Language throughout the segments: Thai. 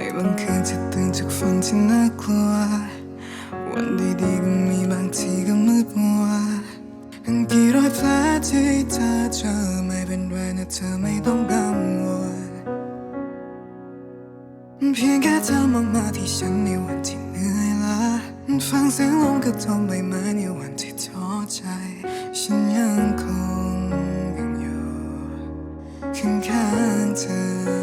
ในบางคืนที่ตื่นจากฝันที่น่ากลัว วันดีๆก็มีบางทีก็มืดมัวกี่รอยแผลที่เธอเจอไม่เป็นไรนะเธอไม่ต้องกังวลเพียงแค่เธอมองมาที่ฉันในวันที่เหนื่อยล้าฟังเสียงลมกระทบใบไม้ในวันที่ท้อใจ ฉันยังคงยังอยู่ข้างๆเธอ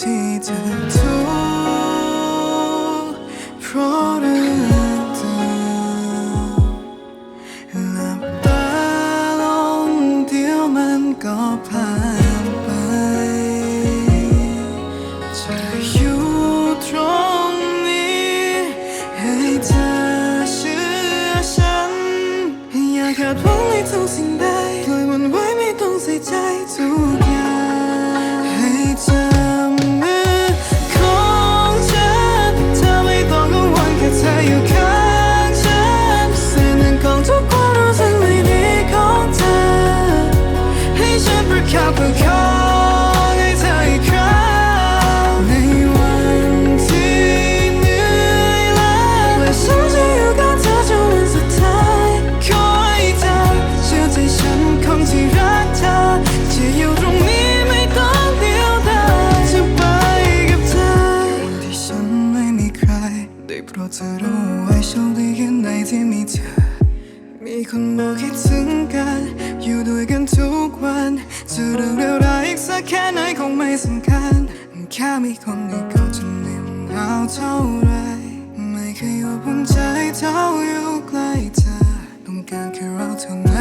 ที่เธอทุกข์เพราะเรื่องเธอหลับตาลงเดียวมันก็ผ่านไปจะอยู่ตรงนี้ให้เธอเชื่อฉัน อย่าขาดหวังในทุกสิ่งใดปล่อยมันไว้ไม่ต้องใส่ใจทุก ฉันประคับประคองให้เธออีกครั้งในวันที่เหนื่อยล้าและฉันจะอยู่กับเธอจนวันสุดท้ายขอให้เธอเชื่อใจฉันคนที่รักเธอจะอยู่ตรงนี้ไม่ต้องเดียวดายจะไปกับเธอวันที่ฉันไม่มีใคร ได้โปรดเธอรู้ไว้โชคดีแค่ไหนที่มีเธอ มีคนบอกคิดถึงกัน อยู่ด้วยกันทุกวันจะเรื่องเร็วร้ายอีกสักแค่ไหนคงไม่สำคัญ แค่มีคนนี้ก็จะนิ่มหนาวเท่าไร ไม่เคยอบอุ่นใจเท่าอยู่ใกล้เธอ ต้องการแค่เราเท่านั้น